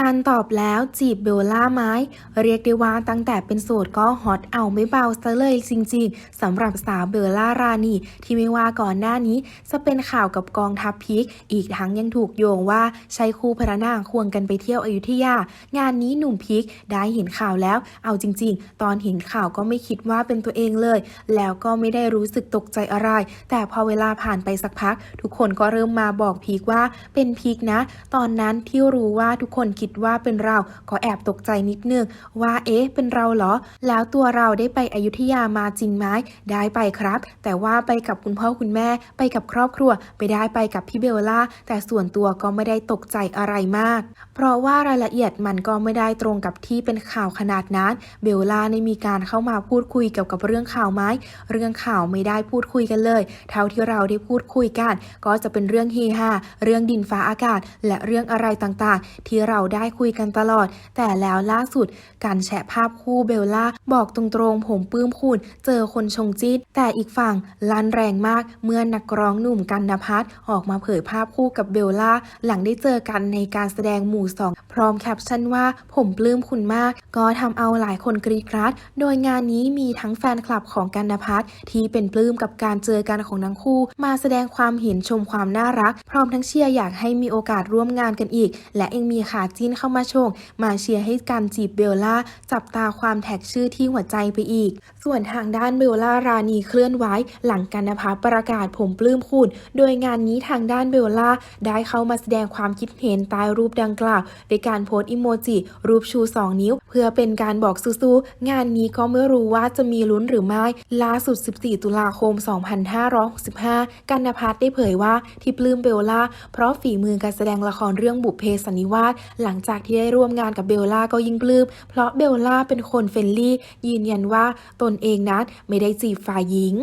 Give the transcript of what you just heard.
การตอบแล้วจีบเบลล่าไหมเรียกได้ว่าตั้งแต่เป็นโสดก็ฮอตเอาไม่เบาซะเลยจริงๆสำหรับสาวเบลล่ารานีที่ไม่ว่าก่อนหน้านี้ จะเป็นข่าวกับกองทัพพีคอีกทั้งยังถูกโยงว่าใช้คู่พระนางควงกันไปเที่ยวอยุธยา งานนี้หนุ่มพีคได้เห็นข่าวแล้ว เอาจริง ๆ ตอนเห็นข่าวก็ไม่คิดว่าเป็นตัวเองเลย แล้วก็ไม่ได้รู้สึกตกใจอะไร แต่พอเวลาผ่านไปสักพัก ทุกคนก็เริ่มมาบอกพีคว่าเป็นพีคนะ ตอนนั้นที่รู้ว่าทุกคนคิดว่าเป็นเราก็แอบตกใจนิดนึงว่าเอ๊ะ เป็นเราเหรอ แล้วตัวเราได้ไปอยุธยามาจริงไหมได้ไปครับ แต่ว่าไปกับคุณพ่อคุณแม่ไปกับครอบครัวไปได้ไปกับพี่เบลล่าแต่ส่วนตัวก็ไม่ได้ตกใจอะไรมาก เพราะว่ารายละเอียดมันก็ไม่ได้ตรงกับที่เป็นข่าวขนาดนั้นเบลล่าได้มีการเข้ามาพูดคุยเกี่ยวกับเรื่องข่าวไหมเรื่องข่าวไม่ได้พูดคุยกันเลย เท่าที่เราได้พูดคุยกัน ก็จะเป็นเรื่องเฮฮาเรื่องดินฟ้าอากาศ และเรื่องอะไรต่างๆ ที่เราได้คุยกันตลอด แต่แล้วล่าสุดการแชะภาพคู่เบลล่าบอกตรงๆ ผมปลื้มคุณเจอคนชงจีดแต่อีกฝั่งลั่นแรงมากเมื่อนักร้องหนุ่มกันนพัฒน์ออกมาเผยภาพคู่กับเบลล่าหลังได้เจอกันในการแสดงหมู่สองพร้อมแคปชั่นว่าผมปลื้มคุณมาก ก็ทำเอาหลายคนกรีดกราดโดยงานนี้มีทั้งแฟนคลับของกันนพัฒน์ที่เป็นปลื้มกับการเจอกันของทั้งคู่ มาแสดงความเห็นชมความน่ารัก พร้อมทั้งเชียร์อยากให้มีโอกาสร่วมงานกันอีก และยังมีขาจิ้นเข้ามาชงมาเชียร์ให้การจีบเบลล่า จับตาความแท็กชื่อที่หัวใจไปอีก ส่วนทางด้านเบลล่ารานีเคลื่อนไหวหลังกันนภัสประกาศผมปลื้มคุณ โดยงานนี้ทางด้านเบลล่าได้เข้ามาแสดงความคิดเห็นใต้รูปดังกล่าวโดยการโพสต์อิโมจิ รูปชู 2 นิ้ว เพื่อเป็นการบอกสู้ๆงานนี้ก็ไม่รู้ว่าจะมีลุ้นหรือไม่ล่าสุด 14 ตุลาคม 2565 กันนภัสได้เผยว่าที่ปลื้มเบลล่า เพราะฝีมือการแสดงละครเรื่องบุพเพสันนิวาสหลังลังจากที่ได้ร่วมงานกับเบลล่าก็ยิ่งปลื้มเพราะเบลล่าเป็นคนเฟรนลี่ ยืนยันว่าตนเองนั้นไม่ได้จีบฝ่ายหญิง